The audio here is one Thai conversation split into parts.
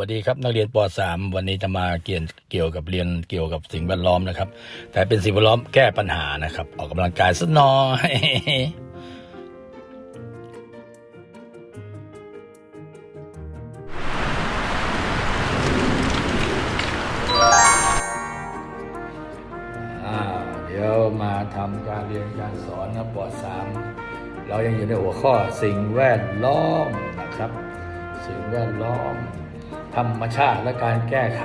สวัสดีครับนักเรียนป .3 วันนี้จะมาเกี่ยวเกี่ยวกับเรียนเกี่ยวกับสิ่งแวดล้อมนะครับ แต่เป็นสิ่งแวดล้อมแก้ปัญหานะครับ ออกกำลังกายสักหน่อยเดี๋ยวมาทำการเรียนการสอนนะป .3 เรายังอยู่ในหัวข้อสิ่งแวดล้อมนะครับ สิ่งแวดล้อม ธรรมชาติและการแก้ไข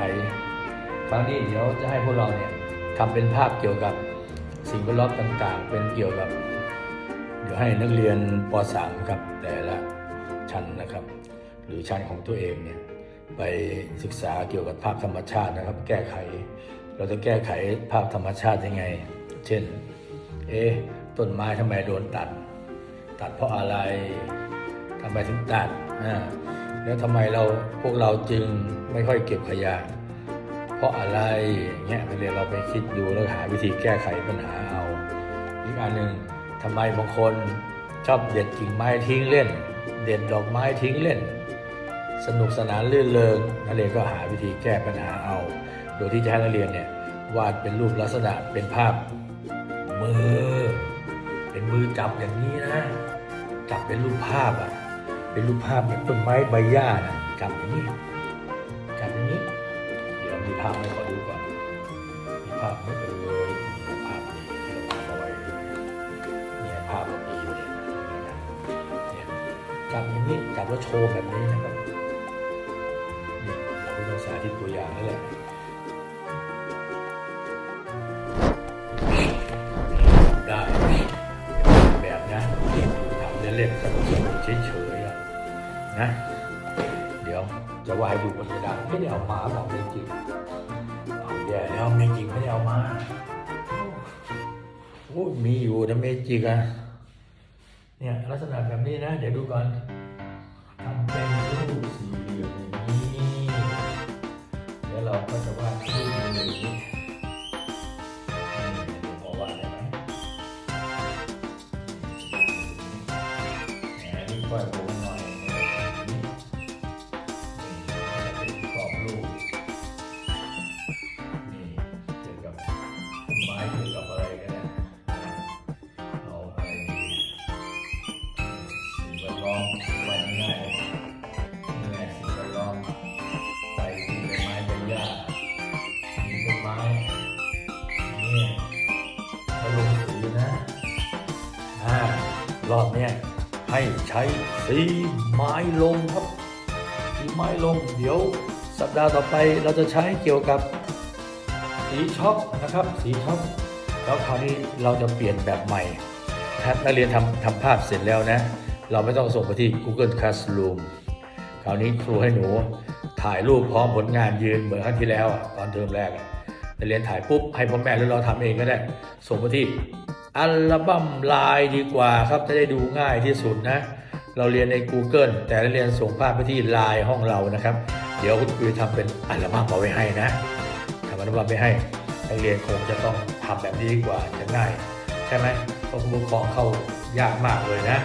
ครั้งนี้เดี๋ยวจะให้พวกเราเนี่ยทำเป็นภาพเกี่ยวกับสิ่งแวดล้อมต่าง ๆ เป็นเกี่ยวกับ เดี๋ยวให้นักเรียนป .3 ครับแต่ละชั้นนะครับ หรือชั้นของตัวเองเนี่ยไปศึกษาเกี่ยวกับภาพธรรมชาตินะครับ แก้ไข เราจะแก้ไขภาพธรรมชาติยังไง เช่น เอ๊ะต้นไม้ทำไมโดนตัด ตัดเพราะอะไรทำไมถึงตัดอ่า แล้วทำไมเราพวกเราจึงไม่ค่อยเก็บขยะ เพราะอะไรอย่างเงี้ยนเรียนเราไปคิดดูแล้วหาวิธีแก้ไขปัญหาเอา อีกอันหนึ่งทำไมบางคนชอบเด็ดกิ่งไม้ทิ้งเล่น เด็ดดอกไม้ทิ้งเล่น สนุกสนานลื่นเริงนักเรียนก็หาวิธีแก้ปัญหาเอา โดยที่จะให้นักเรียนเนี่ยวาดเป็นรูปลักษณะเป็นภาพมือ เป็นมือจับอย่างนี้นะ จับเป็นรูปภาพอะ เป็นรูปภาพเนี่ยต้นไม้ใบหญ้านะจำอย่างนี้จำอย่างนี้ เดี๋ยวมีภาพให้ขอดูก่อน มีภาพไหม่เอ่ยมีภาพนี้ที่เราเอาไว้เนี่ยภาพแบบนี้อยู่เนี่ยเนี่ยจำอย่างนี้จำแล้วโชว์แบบนี้นะครับ นะ เดี๋ยวจะว่าให้ดูบนกระดาษไม่ได้เอามาบอกไม่จริงเอาแย่แล้วไม่จริงไม่ได้เอามาโอ้มีอยู่นะเมจิกอะเนี่ยลักษณะแบบนี้นะ เดี๋ยวดูก่อนทำเป็นรูปสี่เหลี่ยมอย่างนี้แล้วเราก็จะวาดรูปอย่างนี้ รอบเนี้ยให้ใช้สีไม้ลงครับ สีไม้ลง เดี๋ยวสัปดาห์ต่อไปเราจะใช้เกี่ยวกับสีช็อกนะครับ สีช็อกแล้วคราวนี้เราจะเปลี่ยนแบบใหม่ถ้านักเรียนทำทำภาพเสร็จแล้วนะ เราไม่ต้องส่งไปที่ Google Classroom คราวนี้ครูให้หนูถ่ายรูปพร้อมผลงานยืนเหมือนครั้งที่แล้วตอนเทอมแรกนักเรียนถ่ายปุ๊บให้พ่อแม่หรือเราทำเองก็ได้ ส่งไปที่ อัลบั้มไลน์ดีกว่าครับจะได้ดูง่ายที่สุดนะ เราเรียนใน Google แต่เรียนส่งภาพไปที่ไลน์ห้องเรานะครับ เดี๋ยวคุณครูทำเป็นอัลบั้มเอาไว้ให้นะทำอัลบั้มไปให้นักเรียนคงจะต้องทำแบบนี้ดีกว่าจะง่าย ใช่ไหมเพราะคุณผู้ปกครองเข้ายากมากเลยนะ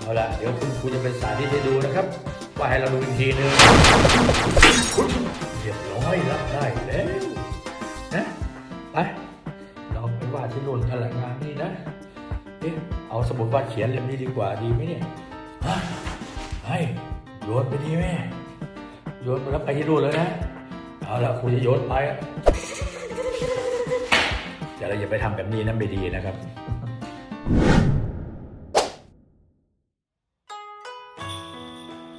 เอาละเดี๋ยวคุณครูจะเป็นสาธิตให้ดูนะครับว่าให้เราดูอีกทีนึงเรียบร้อยรับได้แล้วนะไป นู่นกันละงานนี่นะเอ๊ะเอาสมุดวาดเขียนเล่มนี้ดีกว่าดีไหมเนี่ยฮะให้โยนไปดีไหมโยนไปแล้วไปที่นู่นเลยนะเอาละครูจะโยนไปอะเดี๋ยวเราอย่าไปทำแบบนี้นะไม่ดีนะครับ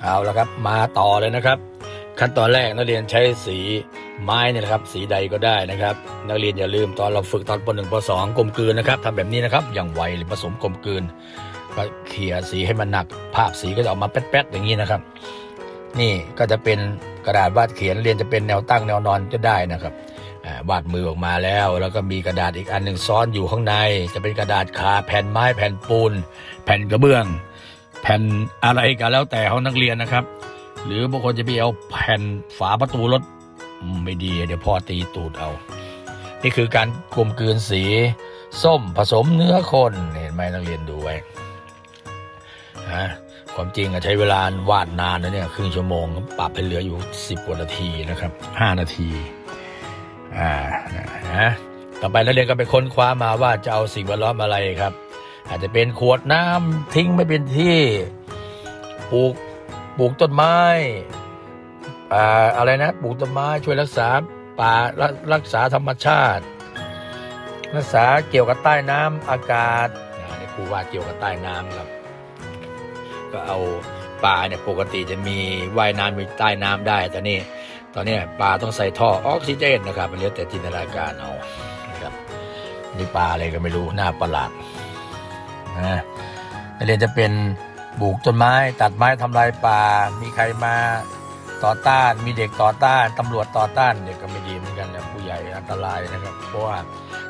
เอาละครับ มาต่อเลยนะครับ ขั้นตอนแรกนักเรียนใช้สี ไม้เนี่ยนะครับสีใดก็ได้นะครับ นักเรียนอย่าลืมตอนเราฝึกตอนปหนึ่งปสองกลมกลืนนะครับทำแบบนี้นะครับอย่างไวหรือผสมกลมกลืน ก็เขี่ยสีให้มันหนัก ภาพสีก็จะออกมาแป๊ดๆอย่างนี้นะครับ นี่ก็จะเป็นกระดาษวาดเขียนเรียนจะเป็นแนวตั้งแนวนอนจะได้นะครับวาดมือออกมาแล้ว แล้วก็มีกระดาษอีกอันหนึ่งซ้อนอยู่ข้างใน จะเป็นกระดาษคาแผ่นไม้แผ่นปูน แผ่นกระเบื้อง แผ่นอะไรก็แล้วแต่ของนักเรียนนะครับ หรือบางคนจะไปเอาแผ่นฝาประตูรถ ไม่ดีเดี๋ยวพ่อตีตูดเอา นี่คือการกลมกลืนสี ส้มผสมเนื้อคนเห็นไหมนักเรียนดูไว้ฮะความจริงอใช้เวลาวาดนานนะเนี่ยครึ่งชั่วโมงปรับให้เหลืออยู่สิบกว่านาทีนะครับห้านาทีอ่านะต่อไปนักเรียนก็ไปค้นคว้ามาว่าจะเอาสิ่งแวดล้อมอะไรครับ อาจจะเป็นขวดน้ำทิ้งไม่เป็นที่ปลูกปลูกต้นไม้ อะไรนะปลูกต้นไม้ช่วยรักษาป่ารักษาธรรมชาติ รักษาเกี่ยวกับใต้น้ำอากาศนี่ครูว่าเกี่ยวกับใต้น้ำครับ ก็เอาปลาเนี่ยปกติจะมีว่ายน้ำอยู่ใต้น้ำได้แต่นี่ตอนนี้ปลาต้องใส่ท่อออกซิเจนนะครับมันเรียกแต่จินตนาการเอานะครับนี่ปลาอะไรก็ไม่รู้หน้าประหลาดนะเรียนจะเป็นปลูกต้นไม้ ตัดไม้ทำลายป่ามีใครมา ต่อต้าน มีเด็กต่อต้าน ตำรวจต่อต้าน เด็กก็ไม่ดีเหมือนกันนะผู้ใหญ่อันตรายนะครับ เพราะว่า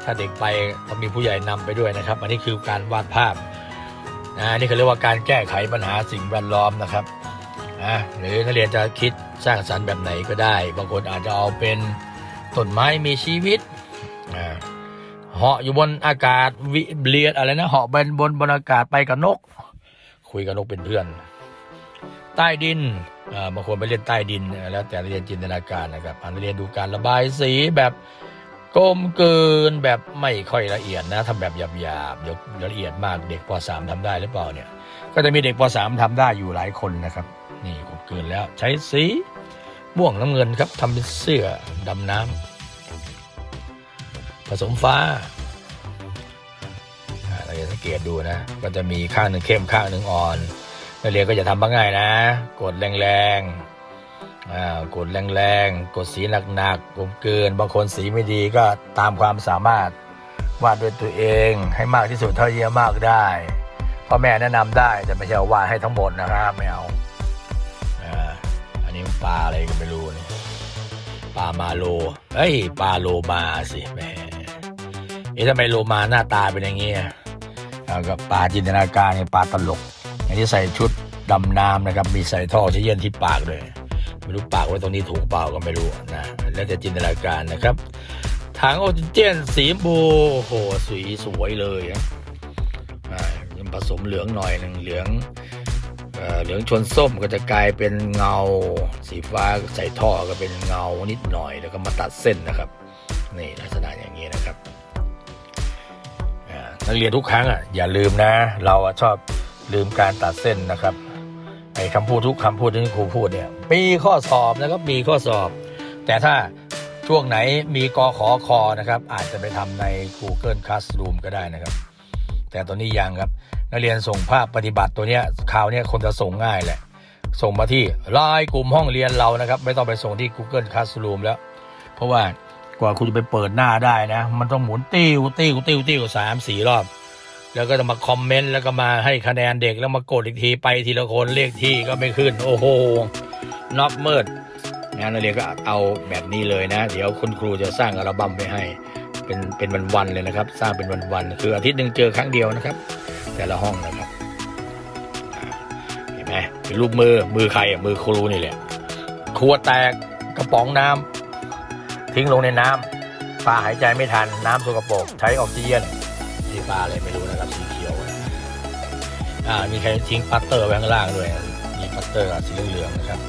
ถ้าเด็กไปต้องมีผู้ใหญ่นำไปด้วยนะครับ อันนี้คือการวาดภาพนะนี่เขาเรียกว่าการแก้ไขปัญหาสิ่งแวดล้อมนะครับอะหรือนักเรียนจะคิดสร้างสรรค์แบบไหนก็ได้ บางคนอาจจะเอาเป็นต้นไม้มีชีวิตอ่าเหาะอยู่บนอากาศวิเรียนอะไรนะเหาะบนบนบนอากาศไปกับนก คุยกับนกเป็นเพื่อน ใต้ดินบางคนไปเล่นใต้ดินแล้วแต่เรียนจินตนาการนะครับอ่านเรียนดูการระบายสีแบบกลมเกินแบบไม่ค่อยละเอียดนะทำแบบหยาบๆเดี๋ยวละเอียดมากเด็กป .3 ทำได้หรือเปล่าเนี่ย ก็จะมีเด็กป .3 ทำได้อยู่หลายคนนะครับ นี่กลมเกินแล้วใช้สีม่วงน้ำเงินครับทำเป็นเสื้อดำน้ำผสมฟ้าเราจะสังเกตดูนะ ก็จะมีข้างหนึ่งเข้มข้างหนึ่งอ่อน เรียนก็จะทำบ้างง่ายนะ กดแรงๆอ่ากดแรงๆ กดสีหนักๆกลมเกิน บางคนสีไม่ดีก็ตามความสามารถวาดด้วยตัวเองให้มากที่สุดเท่าที่จะมากได้พ่อแม่แนะนำได้แต่ไม่ใช่วาดให้ทั้งหมดนะครับไม่เอาอ่าอันนี้ปลาอะไรก็ไม่รู้นี่ปลามาโลเอ้ยปลาโลมาสิแหมเอ๊ะทำไมโลมาหน้าตาเป็นอย่างงี้อ่ากับปลาจินตนาการเนี่ยปลาตลก อันนี้ใส่ชุดดำน้ำนะครับ มีใส่ท่อที่เย็นที่ปากเลย ไม่รู้ปากไว้ตรงนี้ถูกเปล่าก็ไม่รู้นะ แล้วแต่จินตนาการนะครับ ถังออกซิเจนสีชมพูโหสีสวยเลยนะอ่ายังผสมเหลืองหน่อยหนึ่งเหลืองเอ่อเหลืองชนส้มก็จะกลายเป็นเงา สีฟ้าใส่ท่อก็เป็นเงานิดหน่อย แล้วก็มาตัดเส้นนะครับ นี่ลักษณะอย่างนี้นะครับอ่านักเรียนทุกครั้งอะอย่าลืมนะ เราชอบ ลืมการตัดเส้นนะครับไอ้คำพูดทุกคำพูดที่ครูพูดเนี่ยมีข้อสอบนะครับมีข้อสอบ แต่ถ้าช่วงไหนมีกอขอคอนะครับ อาจจะไปทำใน Google Classroom ก็ได้นะครับ แต่ตอนนี้ยังครับ นักเรียนส่งภาพปฏิบัติตัวเนี้ยคราวเนี้ยคนจะส่งง่ายแหละ ส่งมาที่ไลน์กลุ่มห้องเรียนเรานะครับ ไม่ต้องไปส่งที่ Google Classroom แล้ว เพราะว่ากว่าคุณจะไปเปิดหน้าได้นะ มันต้องหมุนติ้วติ้วติ้วติ้วสามสี่รอบ แล้วก็จะมาคอมเมนต์แล้วก็มาให้คะแนนเด็กแล้วมากดอีกทีไปทีละคนเลขที่ก็ไม่ขึ้น โอ้โหน็อกเมิดงั้นนักเรียนก็เอาแบบนี้เลยนะ เดี๋ยวคุณครูจะสร้างอัลบั้มไว้ให้ เป็นเป็นวันๆเลยนะครับ สร้างเป็นวันๆคืออาทิตย์หนึ่งเจอครั้งเดียวนะครับ แต่ละห้องนะครับเห็นไหมเป็นรูปมือมือใครอะมือครูนี่แหละขวแตกกระป๋องน้ำทิ้งลงในน้ำปลาหายใจไม่ทันน้ำสกปรกใช้ออกซิเจน ที่ปลาอะไรไม่รู้นะครับสีเขียวอ่ามีใครทิ้งปัตเตอร์ไว้ข้างล่างด้วยมีปัตเตอร์สีเหลืองนะครับ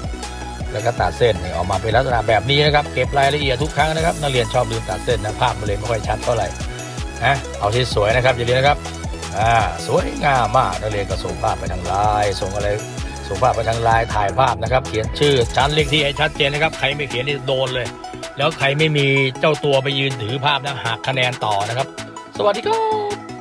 แล้วก็ตัดเส้นนี่ออกมาเป็นลักษณะแบบนี้นะครับ เก็บรายละเอียดทุกครั้งนะครับนักเรียนชอบลืมตัดเส้นนะภาพมันเลยไม่ค่อยชัดเท่าไหร่นะเอาที่สวยนะครับอย่าลืมนะครับอ่าสวยงามมากนักเรียนก็ส่งภาพไปทางไลน์ส่งอะไรส่งภาพไปทางไลน์ถ่ายภาพนะครับ เขียนชื่อชั้นเลขที่ให้ชัดเจนนะครับ ใครไม่เขียนนี่โดนเลย แล้วใครไม่มีเจ้าตัวไปยืนถือภาพนะหักคะแนนต่อนะครับ สวัสดีครับ